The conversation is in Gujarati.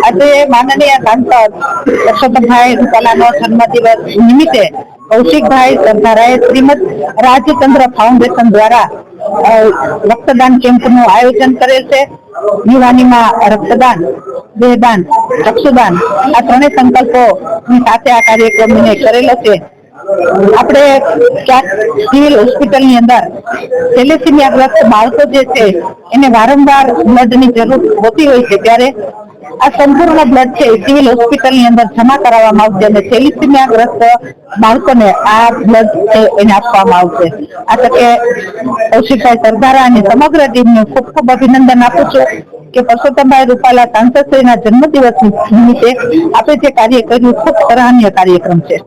આજે માનનીય સાંસદ પરસોત્તમભાઈ રૂપાલાનો જન્મદિવસ નિમિત્તે કૌશિકભાઈ સરદારાએ શ્રીમદ રાજચંદ્ર ફાઉન્ડેશન દ્વારા રક્તદાન કેમ્પનું આયોજન કરેલ છે. યુવાનીમાં રક્તદાન, દેહદાન ચક્ષુદાન આ ત્રણેય સંકલ્પોની સાથે આ કાર્યક્રમને કરેલો છે. આપણે ક્યાંક સિવિલ હોસ્પિટલની અંદર થેલેસીમિયાગ્રસ્ત બાળકો જે છે, એને વારંવાર બ્લડની જરૂર હોતી હોય છે. ત્યારે આ સંપૂર્ણ બ્લડ છે સિવિલ હોસ્પિટલની અંદર જમા કરાવવામાં આવશે અને થેલેસીમિયાગ્રસ્ત બાળકોને આ બ્લડ છે એને આપવામાં આવશે. આ તકે કૌશિકભાઈ સરદારા અને સમગ્ર ટીમને ખૂબ ખૂબ અભિનંદન આપું છું કે પરસોત્તમભાઈ રૂપાલા સાંસદશ્રીના જન્મદિવસ નિમિત્તે આપણે જે કાર્ય કર્યું, ખૂબ સરાહનીય કાર્યક્રમ છે.